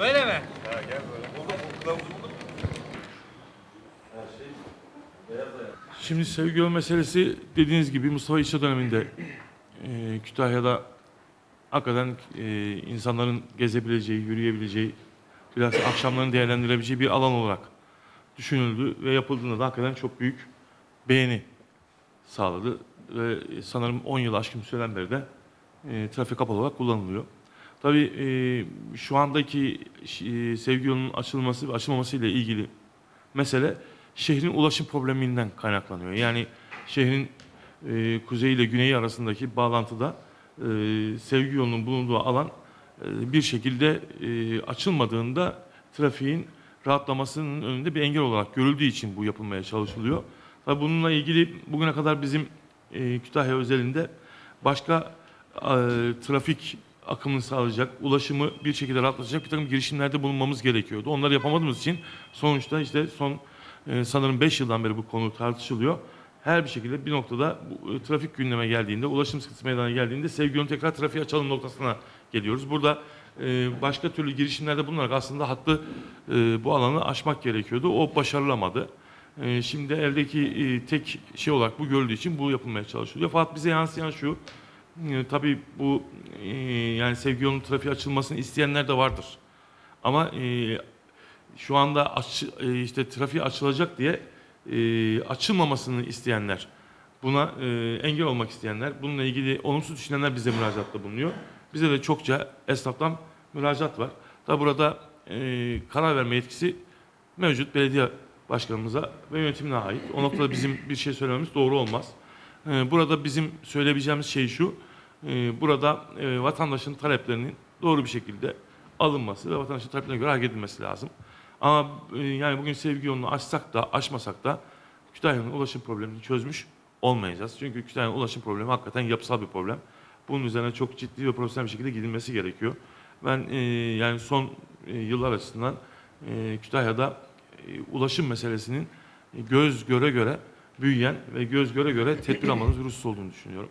Öyle mi? Ha gel böyle. Bulduk bu kılavuzu bulduk. Şimdi sevgi yol meselesi dediğiniz gibi Mustafa İşçi döneminde e, Kütahya'da hakikaten e, insanların gezebileceği, yürüyebileceği, biraz akşamlarını değerlendirebileceği bir alan olarak düşünüldü ve yapıldığında da hakikaten çok büyük beğeni sağladı. Ve sanırım 10 yıl aşkın süreden beri de e, trafik kapalı olarak kullanılıyor. Tabii e, şu andaki e, sevgi yolunun açılması ve açılmaması ile ilgili mesele şehrin ulaşım probleminden kaynaklanıyor. Yani şehrin e, kuzeyi ile güneyi arasındaki bağlantıda e, sevgi yolunun bulunduğu alan e, bir şekilde e, açılmadığında trafiğin rahatlamasının önünde bir engel olarak görüldüğü için bu yapılmaya çalışılıyor. Tabii bununla ilgili bugüne kadar bizim e, Kütahya özelinde başka e, trafik akımını sağlayacak, ulaşımı bir şekilde rahatlatacak bir takım girişimlerde bulunmamız gerekiyordu. Onları yapamadığımız için sonuçta işte son e, sanırım 5 yıldan beri bu konu tartışılıyor. Her bir şekilde bir noktada bu, e, trafik gündeme geldiğinde, ulaşım sıkıntısı meydana geldiğinde sevgi tekrar trafiğe açalım noktasına geliyoruz. Burada e, başka türlü girişimlerde bulunarak aslında hattı bu alanı aşmak gerekiyordu. O başarılamadı. Şimdi eldeki tek şey olarak bu görüldüğü için bu yapılmaya çalışılıyor. Fakat bize yansıyan şu, tabii bu e, yani sevgi yolunun trafiğe açılmasını isteyenler de vardır. Ama e, şu anda aç, e, işte trafiğe açılacak diye e, açılmamasını isteyenler, buna e, engel olmak isteyenler, bununla ilgili olumsuz düşünenler bize müracaatta bulunuyor. Bize de çokça esnaftan müracaat var. Da burada e, karar verme yetkisi mevcut belediye başkanımıza ve yönetimine ait. O noktada bizim bir şey söylememiz doğru olmaz. E, burada bizim söyleyebileceğimiz şey şu, e, burada e, vatandaşın taleplerinin doğru bir şekilde alınması ve vatandaşın taleplerine göre hareket edilmesi lazım. Ama e, yani bugün sevgi yolunu açsak da açmasak da Kütahya'nın ulaşım problemini çözmüş olmayacağız. Çünkü Kütahya'nın ulaşım problemi hakikaten yapısal bir problem. Bunun üzerine çok ciddi ve profesyonel bir şekilde gidilmesi gerekiyor. Ben e, yani son yıllar açısından Kütahya'da ulaşım meselesinin göz göre göre büyüyen ve göz göre göre tedbir almanız husus olduğunu düşünüyorum.